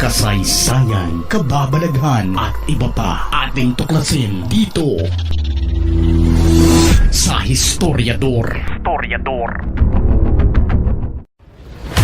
kasaysayan, kababalaghan at iba pa ating tuklasin dito sa Historiador. Historiador.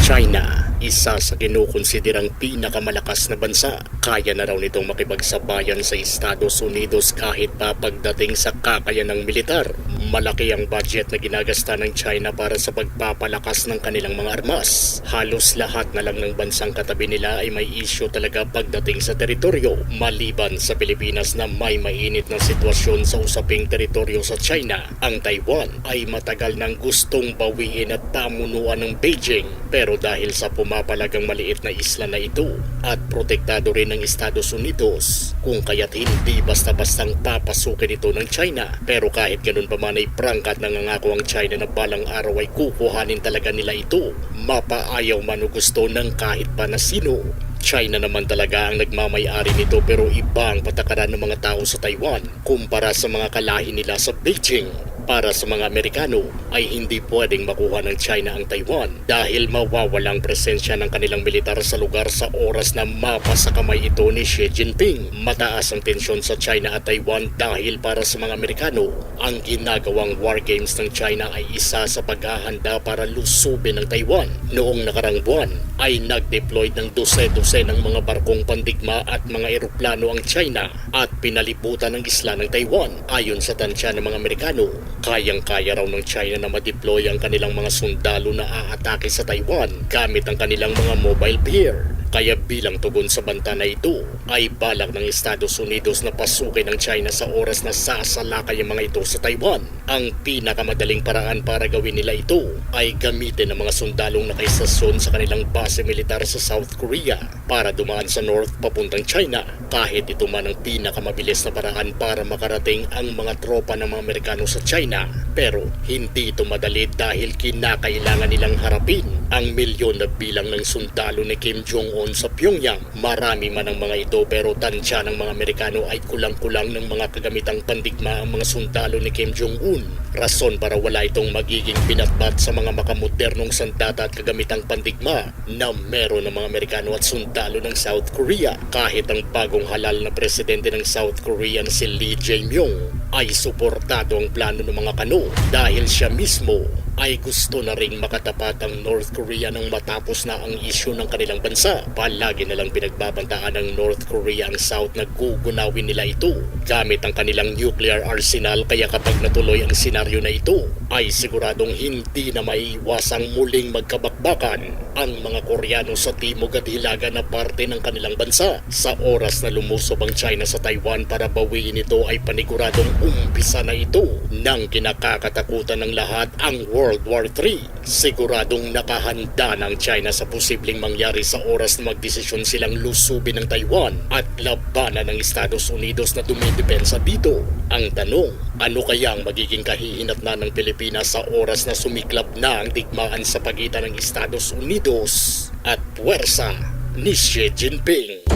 China, isa sa kinukonsiderang pinakamalakas na bansa. Kaya na raw nitong makipagsabayan sa Estados Unidos kahit pa pagdating sa kakayanang militar. Malaki ang budget na ginagasta ng China para sa pagpapalakas ng kanilang mga armas. Halos lahat na lang ng bansang katabi nila ay may issue talaga pagdating sa teritoryo. Maliban sa Pilipinas na may mainit na sitwasyon sa usaping teritoryo sa China, ang Taiwan ay matagal nang gustong bawiin at pamunuan ng Beijing. Pero dahil sa pumapalagang maliit na isla na ito at protektado rin ng Estados Unidos, kung kaya't hindi basta-bastang papasukin ito ng China. Pero kahit ganun pa man ay prangkat nangangako ang China na balang araw ay kukuhanin talaga nila ito. Mapaayaw man o gusto ng kahit pa na sino. China naman talaga ang nagmamayari nito pero iba ang patakaran ng mga tao sa Taiwan kumpara sa mga kalahi nila sa Beijing. Para sa mga Amerikano ay hindi pwedeng makuha ng China ang Taiwan dahil mawawalang presensya ng kanilang militar sa lugar sa oras na mapa sa kamay ito ni Xi Jinping. Mataas ang tensyon sa China at Taiwan dahil para sa mga Amerikano, ang ginagawang war games ng China ay isa sa paghahanda para lusubin ng Taiwan. Noong nakarang buwan ay nag-deploy ng dose-dose ng mga barkong pandigma at mga eroplano ang China at pinalibutan ng isla ng Taiwan. Ayon sa tansya ng mga Amerikano, kayang-kaya raw ng China na ma-deploy ang kanilang mga sundalo na aatake sa Taiwan gamit ang kanilang mga mobile pier. Kaya bilang tugon sa banta na ito, ay balak ng Estados Unidos na pasukin ng China sa oras na sasalakay ang mga ito sa Taiwan. Ang pinakamadaling paraan para gawin nila ito ay gamitin ang mga sundalong nakaistasyon sa kanilang base militar sa South Korea para dumaan sa North papuntang China kahit ito man ang pinakamabilis na paraan para makarating ang mga tropa ng mga Amerikano sa China. Pero hindi ito madali dahil kinakailangan nilang harapin ang milyon na bilang ng sundalo ni Kim Jong-un sa Pyongyang. Marami man ang mga ito pero tansya ng mga Amerikano ay kulang-kulang ng mga kagamitang pandigma ang mga sundalo ni Kim Jong-un. Rason para wala itong magiging binatbat sa mga makamodernong sandata at kagamitang pandigma na meron ng mga Amerikano at sundalo ng South Korea. Kahit ang bagong halal na presidente ng South Korea na si Lee Jae-myung ay suportado ang plano ng mga kano dahil siya mismo ay gusto na ring makatapat ang North Korea nang matapos na ang isyu ng kanilang bansa. Palagi na lang pinagbabantaan ng North Korea ang South na gugunawin nila ito gamit ang kanilang nuclear arsenal kaya kapag natuloy ang senaryo na ito ay siguradong hindi na maiiwasang muling magkabakbakan ang mga Koreano sa timog at hilaga na parte ng kanilang bansa. Sa oras na lumusob ang China sa Taiwan para bawiin ito ay paniguradong umpisa na ito ng kinakakatakutan ng lahat ang World War III. Siguradong nakahanda ng China sa posibleng mangyari sa oras na magdesisyon silang lusubin ng Taiwan at labanan ng Estados Unidos na dumidepensa dito. Ang tanong, ano kaya ang magiging kahihinatnan ng Pilipinas sa oras na sumiklab na ang digmaan sa pagitan ng Estados Unidos at puwersa ni Xi Jinping?